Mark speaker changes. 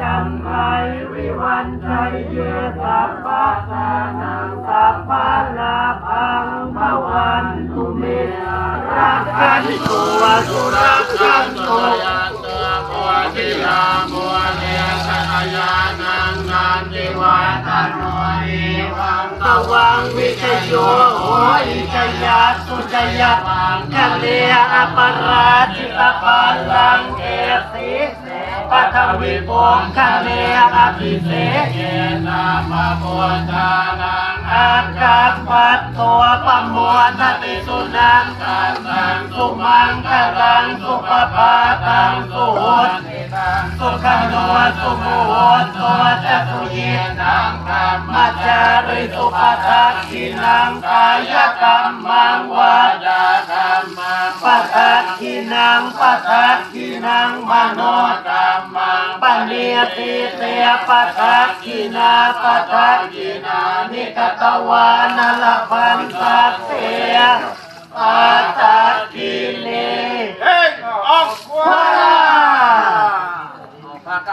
Speaker 1: จันไทยวิวันชัยเยสัพพะทานังสัพพะลาภังภวันตุเมระทันตุสุรัทันตุ
Speaker 2: เตปัวทิลามัวเนสนา ยานังนันติวาตโนอิวัง
Speaker 1: ตวังวิจโยโหอิจยัสสุจยัปังคะเลอปราชิตปัลลังเอสิปัทวิปงคะเลอภิเส
Speaker 2: เยนามาปุตตานัง
Speaker 1: อากาศปัตตัวปมวลติสุนัง
Speaker 2: ตันตัง
Speaker 1: สุมังคลังสุปปาตังสุหุ สุขโนสุโมโหตัวจัตุเย
Speaker 2: นังธรรม
Speaker 1: มัจจาริสุปทักขินังกายกรรมังวา
Speaker 2: จาธรรมัง
Speaker 1: ปัททักขินังปัททักขินังมโน
Speaker 2: ธรรมัง
Speaker 1: ปเนียติเตปัททักขินาปัททักขินานิกตวานลพันสัตเต
Speaker 2: ยออก
Speaker 1: วา